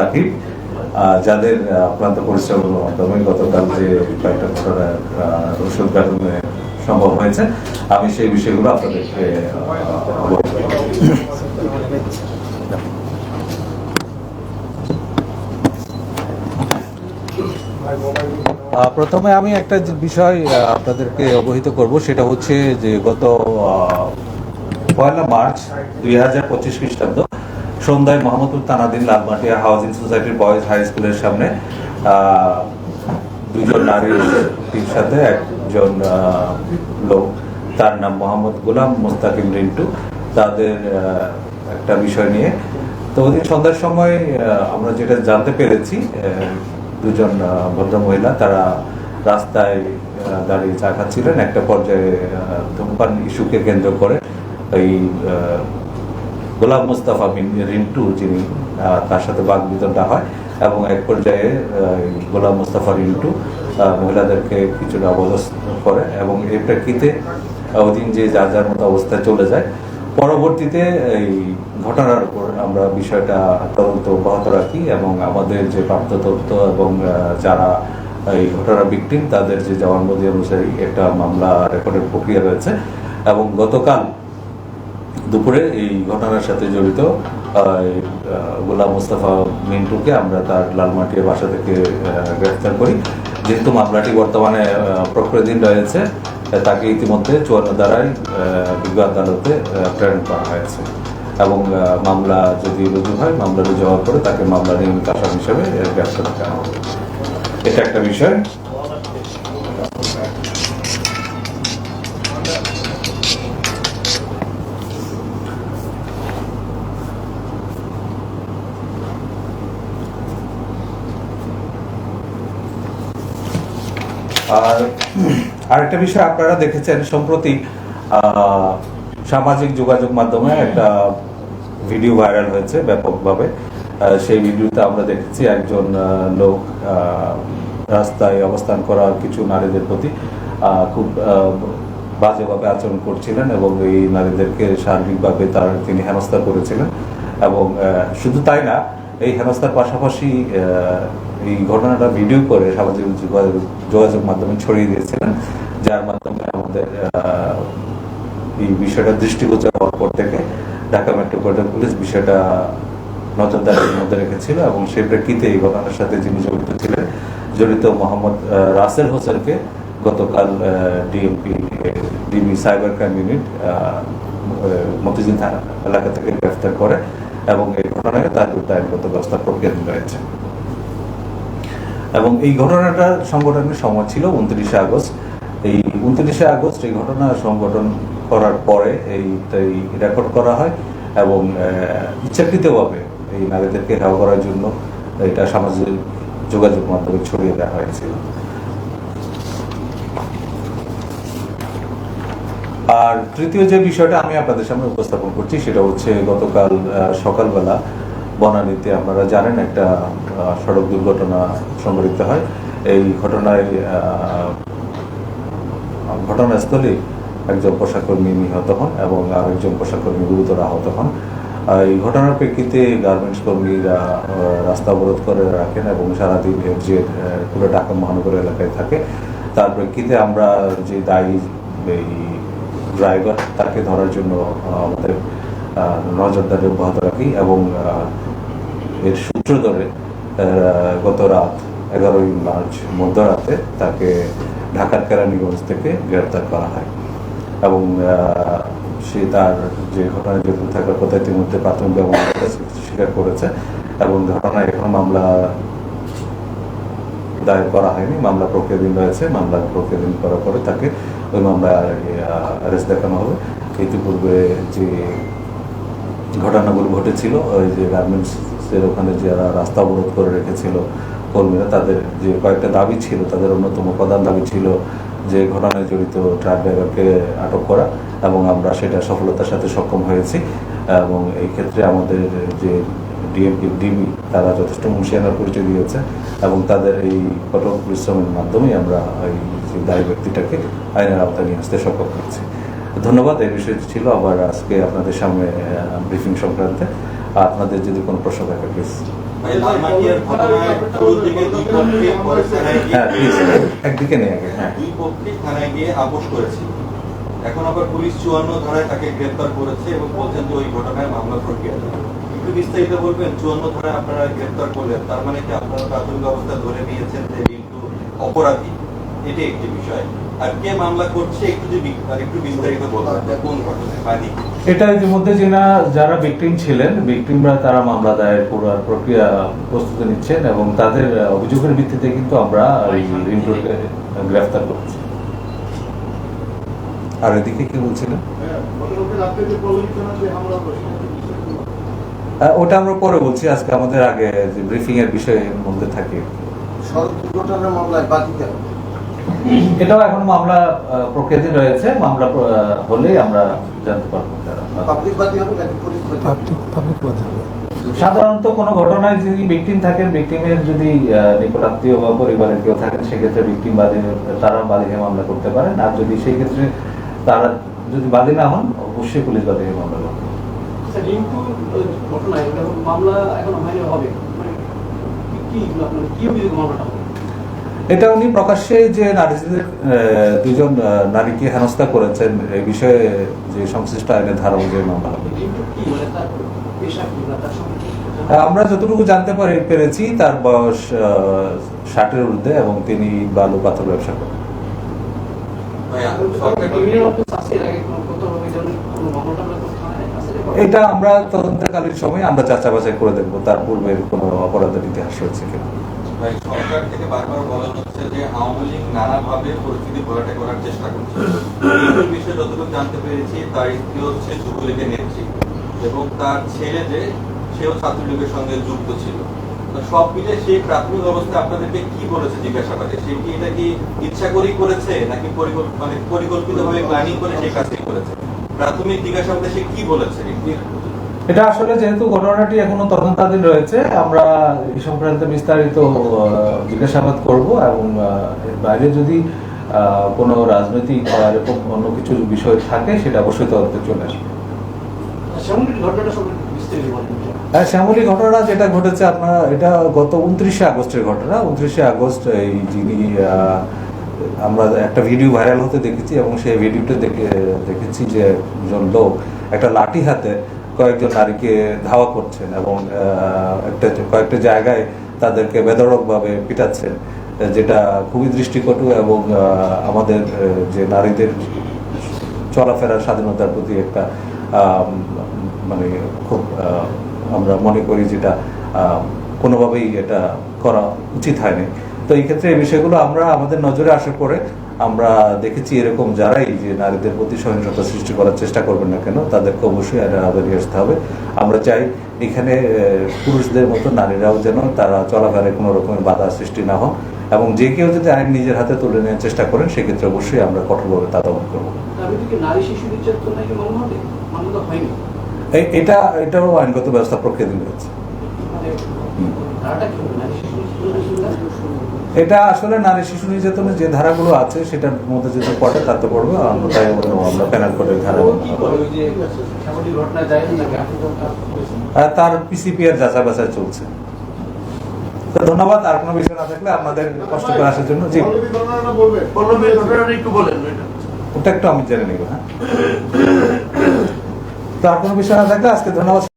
রাখি যাদের আক্রান্ত পরিশ্রমের মাধ্যমে গতকাল যে কয়েকটা ঘটনা উদ্ঘাটনে সম্ভব হয়েছে, আমি সেই বিষয়গুলো আপনাদেরকে প্রথমে আমি একটা বিষয় আপনাদেরকে অবহিত করব, সেটা হচ্ছে যে গত পয়লা মার্চ দুই হাজার পঁচিশ খ্রিস্টাব্দ সন্ধ্যায় মোহাম্মদপুর তানাদিন লালমাটিয়া হাউজিং সোসাইটির বয়েজ হাই স্কুলের সামনে দুজন নারীর সাথে একজন লোক, তার নাম মোহাম্মদ গোলাম মোস্তাকিম রিন্টু। তাদের একটা বিষয় নিয়ে। তো ওদিন সন্ধ্যার সময় আমরা যেটা জানতে পেরেছি দুজন ভদ্রমহিলা, তারা রাস্তায় দাঁড়িয়ে চা খাচ্ছিলেন। একটা পর্যায়ে ধূমপান ইস্যুকে কেন্দ্র করে এই গোলাম মুস্তাফা রিন্টু যিনি তার সাথে বাক বিতরণটা হয় এবং এক পর্যায়ে গোলাম মুস্তাফা রিন্টু মহিলাদেরকে কিছুটা অবদস্থ করে এবং এই প্রেক্ষিতে ওদিন যে যার যার মতো অবস্থায় চলে যায়। পরবর্তীতে এই ঘটনার উপর আমরা বিষয়টা তদন্ত অব্যাহত রাখি এবং আমাদের যে প্রাপ্ত তথ্য এবং যারা এই ঘটনার ভিকটিম তাদের যে জবানবন্দি অনুসারী একটা মামলা রেকর্ডের প্রক্রিয়া রয়েছে এবং গতকাল দুপুরে এই ঘটনার সাথে জড়িত গোলাম মুস্তাফা মিন্টুকে আমরা তার লালমাটিয়া বাসা থেকে গ্রেফতার করি। যেহেতু মামলাটি বর্তমানে প্রক্রিয়াধীন রয়েছে তাকে ইতিমধ্যে চুয়ান্ন দ্বারাই বিজ্ঞ আদালতে প্রেরণ করা হয়েছে। এবং মামলা যদি রুজু হয়, মামলা রুজু হওয়ার পরে তাকে মামলা নিয়মিত আসামি হিসেবে গ্রেফতার করা হবে। এটা একটা বিষয়। আর আরেকটা বিষয় আপনারা দেখেছেন, সম্প্রতি সামাজিক যোগাযোগ মাধ্যমে একটা ভিডিও ভাইরাল হয়েছে ব্যাপকভাবে। সেই ভিডিওতে আমরা দেখেছি একজন লোক রাস্তায় অবস্থান করা কিছু নারীদের প্রতি খুব বাজেভাবে আচরণ করছিলেন এবং এই নারীদেরকে শারীরিকভাবে তার তিনি হেনস্থা করেছিলেন এবং শুধু তাই না এই হেনস্থার পাশাপাশি এই ঘটনাটা ভিডিও করে সামাজিক যোগাযোগ মাধ্যমে ছড়িয়ে দিয়েছিলেন, যার মাধ্যমে আমাদের এই বিষয়টা দৃষ্টিগোচর হওয়ার পর থেকে ঢাকা মেট্রোপলিটন পুলিশ বিষয়টা নজরদারির মধ্যে রেখেছিল এবং সেই প্রেক্ষিতে এই ঘটনার সাথে যিনি জড়িত ছিলেন, জড়িত মোহাম্মদ রাসেল হোসেনকে গতকাল DMP DB cyber crime unit Motijheel থানা এলাকা থেকে গ্রেফতার করে এবং এই ঘটনায় তার বিরুদ্ধে আইনগত ব্যবস্থা প্রক্রিয়াধীন রয়েছে এবং এই ঘটনাটা সংগঠনের সময় ছিল উনত্রিশে আগস্ট। এই উনত্রিশে আগস্ট এই ঘটনা সংগঠন করার পরে এই রেকর্ড করা হয় এবং ইচ্ছাকৃতভাবে এই নারীদেরকে হেওয়া করার জন্য এটা সামাজিক যোগাযোগ মাধ্যমে ছড়িয়ে দেওয়া হয়েছিল। আর তৃতীয় যে বিষয়টা আমি আপনাদের সামনে উপস্থাপন করছি, সেটা হচ্ছে গতকাল সকালবেলা বনানীতে আপনারা জানেন একটা সড়ক দুর্ঘটনা সংঘটিত হয়। এই ঘটনায় ঘটনাস্থলে একজন পোশাককর্মী নিহত হন এবং আরেকজন পোশাককর্মী গুরুতর আহত হন। এই ঘটনার প্রেক্ষিতে গার্মেন্টস কর্মীরা রাস্তা অবরোধ করে রাখেন এবং সারাদিন যে পুরো ঢাকা মহানগর এলাকায় থাকে, তার প্রেক্ষিতে আমরা যে দায়ী, এই ড্রাইভার তাকে ধরার জন্য আমাদের নজরদারি অব্যাহত রাখি এবং এর সূত্র ধরে গত রাত এগারোই মার্চ মধ্যরাতে তাকে ঢাকার কেরানীগঞ্জ থেকে গ্রেপ্তার করা হয় এবং সে তার যে ঘটনায় জড়িত থাকার কথা ইতিমধ্যে প্রাথমিক ব্যবহার স্বীকার করেছে এবং ঘটনায় এখন মামলা দায়ের করা হয়নি। মামলা প্রক্রিয়াধীন রয়েছে। মামলা প্রক্রিয়াধীন করার পরে তাকে ওই মামলায় অ্যারেস্ট দেখানো হবে। ইতিপূর্বে যে ঘটনাগুলো ঘটেছিল, ওই যে গার্মেন্টসের ওখানে যারা রাস্তা অবরোধ করে রেখেছিল কর্মীরা, তাদের যে কয়েকটা দাবি ছিল, তাদের অন্যতম প্রধান দাবি ছিল যে ঘটনায় জড়িত ট্রাক ড্রাইভারকে আটক করা এবং আমরা সেটা সফলতার সাথে সক্ষম হয়েছি এবং এই ক্ষেত্রে আমাদের যে ডিএমপি, ডিবি, তারা যথেষ্ট মুন্সিয়ানার পরিচয় দিয়েছে এবং তাদের এই কঠোর পরিশ্রমের মাধ্যমেই আমরা এই দায়ী ব্যক্তিটাকে আইনের আওতায় নিয়ে আসতে সক্ষম হয়েছি ধন্যবাদ এই বিষয়টি ছিল আবার আজকে আপনাদের সামনে ব্রিফিং সংক্রান্তে। আপনাদের যদি কোনো প্রশ্ন থাকে প্লিজ হ্যাঁ একদিকে আগে হ্যাঁ। দুই পক্ষে থানায় গিয়ে আপোষ করেছে। এখন আবার পুলিশ চুয়ান্ন ধারায় তাকে গ্রেপ্তার করেছে এবং বলছেন যে ওই ঘটনায় মামলা প্রক্রিয়া একটু বিস্তারিত বলবেন চুয়ান্ন ধারায় আপনারা গ্রেপ্তার করলেন তার মানে কি আপনারা প্রাথমিক অবস্থা ধরে নিয়েছেন যে অপরাধী? এটি একটি বিষয়। আর কে মামলা করছে একটু যদি একটু বিস্তারিত বলবেন কোন ঘটনায় বাদী এটা ইতিমধ্যে যেনা যারা ভিকটিম ছিলেন ভিকটিমরা তারা মামলা দায়ের করার প্রক্রিয়া প্রস্তুতি নিচ্ছেন এবং তাদের অভিযোগের ভিত্তিতে কিন্তু আমরা গ্রেফতার করেছি। আর এদিকে কি বলছিলেন ওটা আমরা পরে বলছি। আজকে আমাদের আগে যে ব্রিফিং এর বিষয়ের মধ্যে থাকে। সড়ক দুর্ঘটনার মামলায় বাদী কেন? এটাও এখন মামলা আহ, প্রক্রিয়াধীন রয়েছে। মামলা হলেই আমরা জানতে পারব? সাধারণত কোনো ঘটনায় যদি ভিকটিম থাকেন ভিকটিমের যদি আহ, নিকটাত্মীয় বা পরিবারের কেউ থাকেন সেক্ষেত্রে ভিকটিম বাদী তারা বাদী হয়ে মামলা করতে পারেন। আর যদি সেই ক্ষেত্রে তারা যদি বাদী না হন অবশ্যই পুলিশ বাদী হয়ে মামলা করবে স্যার, ঘটনায় মামলা এখনও হবে। মানে কি- কি মামলাটা? হবে এটা উনি প্রকাশ্যে যে নারীদের দুজন নারীকে হেনস্থা করেছেন এই বিষয়ে যে সংশ্লিষ্ট আইনের ধারা অনুযায়ী মামলা হবে আমরা যতটুকু জানতে পারি, পেরেছি তার বয়স ষাটের ঊর্ধ্বে এবং তিনি বালু পাথর ব্যবসা করেন? এটা আমরা তদন্তকালীন সময় আমরা যাচাই বাছাই করে দেখব, তার পূর্বের কোনো অপরাধের ইতিহাস রয়েছে কিনা সরকার থেকে বারবার বলা হচ্ছে যে আওয়ামী লীগ নানাভাবে পরিস্থিতি ঘোলাটে করার চেষ্টা করছে। বিষয়ে যতটুকু জানতে পেরেছি, তার স্ত্রী হচ্ছে যুবলীগের নেত্রী এবং তার ছেলে যে, সেও ছাত্রলীগের সঙ্গে যুক্ত ছিল। সব মিলে সেই প্রাথমিক অবস্থায় আপনাদেরকে কি বলেছে জিজ্ঞাসাবাদে? সে কি এটা কি ইচ্ছা করেই করেছে, নাকি মানে পরিকল্পিতভাবে প্ল্যানিং করে সেই কাজটি করেছে? প্রাথমিক জিজ্ঞাসাবাদে সে কি বলেছে? এটা আসলে যেহেতু ঘটনাটি এখনও তদন্তাধীন রয়েছে আমরা এই সংক্রান্ত বিস্তারিত জিজ্ঞাসাবাদ করব এবং এর বাইরে যদি কোনো রাজনৈতিক বা এরকম অন্য কিছু বিষয় থাকে সেটা অবশ্যই তদন্তে চলে আসবে। শ্যামলী ঘটনা যেটা ঘটেছে আপনার এটা গত উনত্রিশে আগস্টের ঘটনা। উনত্রিশে আগস্ট এই যিনি আমরা একটা ভিডিও ভাইরাল হতে দেখেছি এবং সেই ভিডিওটা দেখে দেখেছি যে একজন লোক একটা লাঠি হাতে কয়েকজন নারীকে ধাওয়া করছেন এবং একটা কয়েকটা জায়গায় তাদেরকে বেদরকভাবে পিটাচ্ছেন, যেটা খুবই দৃষ্টিকটু এবং আমাদের যে নারীদের চলাফেরার স্বাধীনতার প্রতি একটা মানে খুব আমরা মনে করি যেটা কোনোভাবেই এটা করা উচিত হয়নি। তো এই ক্ষেত্রে এই বিষয়গুলো আমরা আমাদের নজরে আসার পরে আমরা দেখেছি এরকম যারাই যে নারীদের প্রতি সহিংসতা সৃষ্টি করার চেষ্টা করবেন না কেন তাদেরকে অবশ্যই এটা বেরিয়ে আসতে হবে। আমরা চাই এখানে পুরুষদের মতো নারীরাও যেন তারা চলাফেরায় কোনো রকমের বাধা সৃষ্টি না হন এবং যে কেউ যদি আইন নিজের হাতে তুলে নেওয়ার চেষ্টা করেন সেক্ষেত্রে অবশ্যই আমরা কঠোরভাবে তা দমন করব। এটা এটাও আইনগত ব্যবস্থা প্রক্রিয়াধীন রয়েছে এটা আসলে নারী শিশু নির্যাতনের যে ধারাগুলো আছে সেটার মধ্যে যদি পড়ে তাতে পড়বে তাই আমরা প্যানেল কোডের ধারা তো তার যাচাই বাছাই চলছে। তো ধন্যবাদ আর কোনো বিষয় না থাকলে আপনাদের কষ্ট করে আসার জন্য। জি। ওটা একটু আমি জেনে নিব হ্যাঁ। তো আর কোনো বিষয় না থাকলে আজকে ধন্যবাদ।